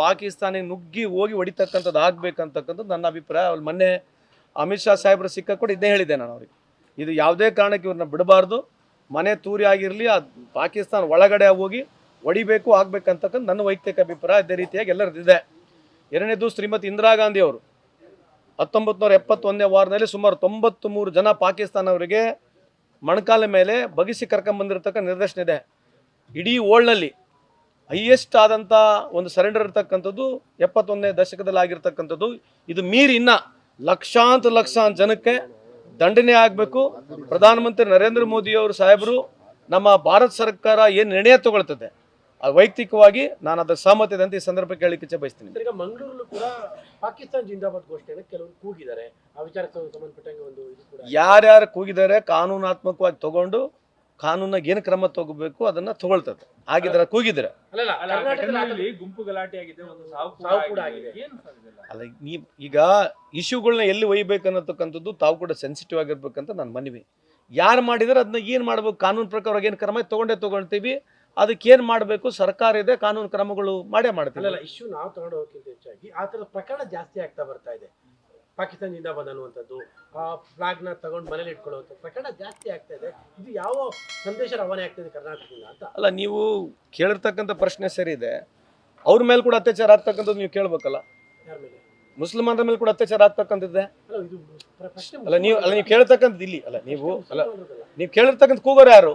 ಪಾಕಿಸ್ತಾನಿಗೆ ನುಗ್ಗಿ ಹೋಗಿ ಹೊಡಿತಕ್ಕಂಥದ್ದು ಆಗ್ಬೇಕಂತಕ್ಕಂಥದ್ದು ನನ್ನ ಅಭಿಪ್ರಾಯ. ಅವ್ರು ಮೊನ್ನೆ ಅಮಿತ್ ಶಾ ಸಾಹೇಬ್ರು ಸಿಕ್ಕ ಕೂಡ ಇದನ್ನೇ ಹೇಳಿದ್ದೆ ನಾನು ಅವ್ರಿಗೆ. ಇದು ಯಾವುದೇ ಕಾರಣಕ್ಕೆ ಇವ್ರನ್ನ ಬಿಡಬಾರ್ದು. ಮನೆ ತೂರಿ ಆಗಿರಲಿ ಅದು ಪಾಕಿಸ್ತಾನ ಒಳಗಡೆ ಹೋಗಿ ಹೊಡಿಬೇಕು ಆಗ್ಬೇಕಂತಕ್ಕಂಥ ನನ್ನ ವೈಯಕ್ತಿಕ ಅಭಿಪ್ರಾಯ. ಅದೇ ರೀತಿಯಾಗಿ ಎಲ್ಲರದ್ದಿದೆ ಎರಡನೇದು ಶ್ರೀಮತಿ ಇಂದಿರಾ ಗಾಂಧಿ ಅವರು. ಹತ್ತೊಂಬತ್ತು ನೂರ ಎಪ್ಪತ್ತೊಂದನೇ ವಾರದಲ್ಲಿ ಸುಮಾರು ತೊಂಬತ್ತು ಮೂರು ಜನ ಪಾಕಿಸ್ತಾನವರಿಗೆ ಮೊಣಕಾಲ ಮೇಲೆ ಬಗಿಸಿ ಕರ್ಕೊಂಬಂದಿರತಕ್ಕ ನಿರ್ದೇಶನ ಇದೆ. ಇಡೀ ವರ್ಲ್ಡ್ನಲ್ಲಿ ಹೈಯೆಸ್ಟ್ ಆದಂಥ ಒಂದು ಸರೆಂಡರ್ ಇರ್ತಕ್ಕಂಥದ್ದು ಎಪ್ಪತ್ತೊಂದನೇ ದಶಕದಲ್ಲಿ ಆಗಿರ್ತಕ್ಕಂಥದ್ದು. ಇದು ಮೀರಿ ಇನ್ನ ಲಕ್ಷಾಂತರ ಲಕ್ಷಾಂತರ ಜನಕ್ಕೆ ದಂಡನೆ ಆಗಬೇಕು. ಪ್ರಧಾನಮಂತ್ರಿ ನರೇಂದ್ರ ಮೋದಿಯವರು ಸಾಹೇಬರು ನಮ್ಮ ಭಾರತ ಸರ್ಕಾರ ಏನು ನಿರ್ಣಯ ತಗೊಳ್ತದೆ? ಅದು ವೈಯಕ್ತಿಕವಾಗಿ ನಾನು ಅದರ ಸಹಮತ ಇದೆ ಅಂತ ಈ ಸಂದರ್ಭಕ್ಕೆ ಹೇಳಲಿಕ್ಕೆ ಇಚ್ಛೆ ಬಯಸ್ತೀನಿ. ಈಗ ಮಂಗಳೂರಲ್ಲೂ ಕೂಡ ಪಾಕಿಸ್ತಾನ ಜಿಂದಾಬಾದ್ ಘೋಷಣೆಯನ್ನು ಕೆಲವರು ಕೂಗಿದ್ದಾರೆ. ಆ ವಿಚಾರಕ್ಕೆ ಸಂಬಂಧಪಟ್ಟಂಗೆ ಒಂದು ಯಾರ್ಯಾರು ಕೂಗಿದ್ದಾರೆ ಕಾನೂನಾತ್ಮಕವಾಗಿ ತಗೊಂಡು ಕಾನೂನಾಗ ಏನು ಕ್ರಮ ತಗೋಬೇಕು ಅದನ್ನ ತಗೊಳ್ತದೆ. ಆಗಿದ್ರೆ ಕೂಗಿದ್ರೆ. ಗುಂಪು ಗಲಾಟೆ ಆಗಿದೆ ಅಲ್ಲ ನೀ ಈಗ ಇಶ್ಯೂಗಳನ್ನ ಎಲ್ಲಿ ಒಯ್ಬೇಕನ್ನತಕ್ಕಂಥದ್ದು ತಾವು ಕೂಡ ಸೆನ್ಸಿಟಿವ್ ಆಗಿರ್ಬೇಕಂತ ನನ್ನ ಮನವಿ. ಯಾರು ಮಾಡಿದ್ರೆ ಅದನ್ನ ಏನು ಮಾಡ್ಬೇಕು? ಕಾನೂನು ಪ್ರಕಾರ ಏನು ಕ್ರಮ ತಗೊಂಡೇ ತಗೊಳ್ತೀವಿ. ಅದಕ್ಕೆ ಏನು ಮಾಡಬೇಕು? ಸರ್ಕಾರ ಇದೆ ಕಾನೂನು ಕ್ರಮಗಳು ಮಾಡೇ ಮಾಡ್ತೀವಿ. ಇಶ್ಯೂ ನಾವು ತಗೊಂಡು ಹೋಗೋಕ್ಕಿಂತ ಹೆಚ್ಚಾಗಿ ಆ ಥರದ ಪ್ರಕರಣ ಜಾಸ್ತಿ ಆಗ್ತಾ ಬರ್ತಾ ಇದೆ. ಪಾಕಿಸ್ತಾನ ಬಂದ ಅನ್ನುವಂಥದ್ದು ಆ ಫ್ಲಾಗ್ನ ತಗೊಂಡು ಮನೇಲಿ ಇಟ್ಕೊಳ್ಳುವಂಥ ಪ್ರಕರಣ ಜಾಸ್ತಿ ಆಗ್ತಾ ಇದೆ. ಇದು ಯಾವ ಸಂದೇಶ ರವಾನೆ ಆಗ್ತಿದೆ ಕರ್ನಾಟಕದಿಂದ ಅಂತ? ಅಲ್ಲ ನೀವು ಕೇಳಿರ್ತಕ್ಕಂಥ ಪ್ರಶ್ನೆ ಸರಿ ಇದೆ. ಅವ್ರ ಮೇಲೆ ಕೂಡ ಅತ್ಯಾಚಾರ ಆಗ್ತಕ್ಕಂಥದ್ದು ನೀವು ಕೇಳಬೇಕಲ್ಲ. ಯಾರ ಮೇಲೆ? ಮುಸ್ಲಿಮರ ಮೇಲೆ ಕೂಡ ಅತ್ಯಾಚಾರ ಆಗ್ತಕ್ಕಂಥದ್ದೇ? ಅಲ್ಲ ಇದು ಪ್ರಶ್ನೆ ಅಲ್ಲ ನೀವು ಅಲ್ಲ ನೀವು ಕೇಳ್ತಕ್ಕಂಥದ್ದು ಇಲ್ಲಿ ಅಲ್ಲ ನೀವು ಅಲ್ಲ ನೀವು ಕೇಳಿರ್ತಕ್ಕಂಥ ಕೂಗೋರು ಯಾರು?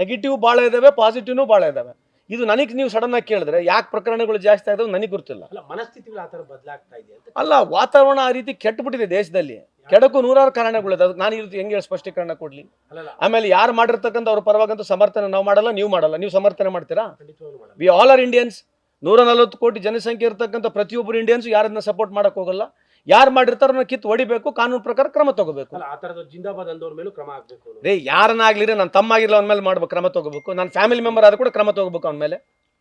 ನೆಗೆಟಿವ್ ಭಾಳ ಇದಾವೆ ಪಾಸಿಟಿವ್ನು ಭಾಳ ಇದಾವೆ. ಇದು ನನಗೆ ನೀವು ಸಡನ್ ಆಗಿ ಕೇಳಿದ್ರೆ ಯಾಕೆ ಪ್ರಕರಣಗಳು ಜಾಸ್ತಿ ಆಗಿದೆ ನನಗೆ ಗೊತ್ತಿಲ್ಲ. ಅಲ್ಲ ಮನಸ್ಥಿತಿಗಳು ಆ ಥರ ಬದಲಾಗ್ತಾ ಇದೆ ಅಂತ ಅಲ್ಲ ವಾತಾವರಣ ಆ ರೀತಿ ಕೆಟ್ಟಬಿಟ್ಟಿದೆ ದೇಶದಲ್ಲಿ. ಕೆಡಕು ನೂರಾರು ಕಾರಣಗಳಿದೆ ಅದಕ್ಕೆ ನಾನು ಈ ರೀತಿ ಹೆಂಗೆ ಸ್ಪಷ್ಟೀಕರಣ ಕೊಡ್ಲಿ? ಆಮೇಲೆ ಯಾರು ಮಾಡಿರ್ತಕ್ಕಂಥ ಅವ್ರ ಪರವಾಗಂತೂ ಸಮರ್ಥನೆ ನಾವು ಮಾಡಲ್ಲ ನೀವು ಮಾಡಲ್ಲ. ನೀವು ಸಮರ್ಥನೆ ಮಾಡ್ತೀರಾ? ಖಂಡಿತವಾಗ್ಲೂ ಮಾಡಲ್ಲ. ವಿ ಆಲ್ ಆರ್ ಇಂಡಿಯನ್ಸ್ ನೂರ ನಲವತ್ತು ಕೋಟಿ ಜನಸಂಖ್ಯೆ ಇರತಕ್ಕಂಥ ಪ್ರತಿಯೊಬ್ಬರು ಇಂಡಿಯನ್ಸ್ ಯಾರನ್ನ ಸಪೋರ್ಟ್ ಮಾಡಕ್ ಹೋಗಲ್ಲ. ಯಾರು ಮಾಡಿರ್ತಾರೋ ಅವ್ರನ್ನ ಕಿತ್ತು ಹೊಡಿಬೇಕು ಕಾನೂನು ಪ್ರಕಾರ ಕ್ರಮ ತಗೋಬೇಕು. ಅಲ್ಲ ಆ ತರದ ಜಿಂದಾಬಾದ್ ಅಂದವ್ರ ಮೇಲೂ ಕ್ರಮ ಆಗ್ಬೇಕು. ಅನ್ನೋದು. ರೇ ಯಾರನ್ನಾಗ್ಲಿರಿ ನನ್ನ ತಮ್ಮ ಆಗಿರೋ ಅವನ ಮೇಲೆ ಮಾಡ್ಬೇಕು ಕ್ರಮ ತಗೋಬೇಕು. ನನ್ನ ಫ್ಯಾಮಿಲಿ ಮೆಂಬರ್ ಆದ್ರೂ ಕೂಡ ಕ್ರಮ ತಗೋಬೇಕು ಅವನ ಮೇಲೆ.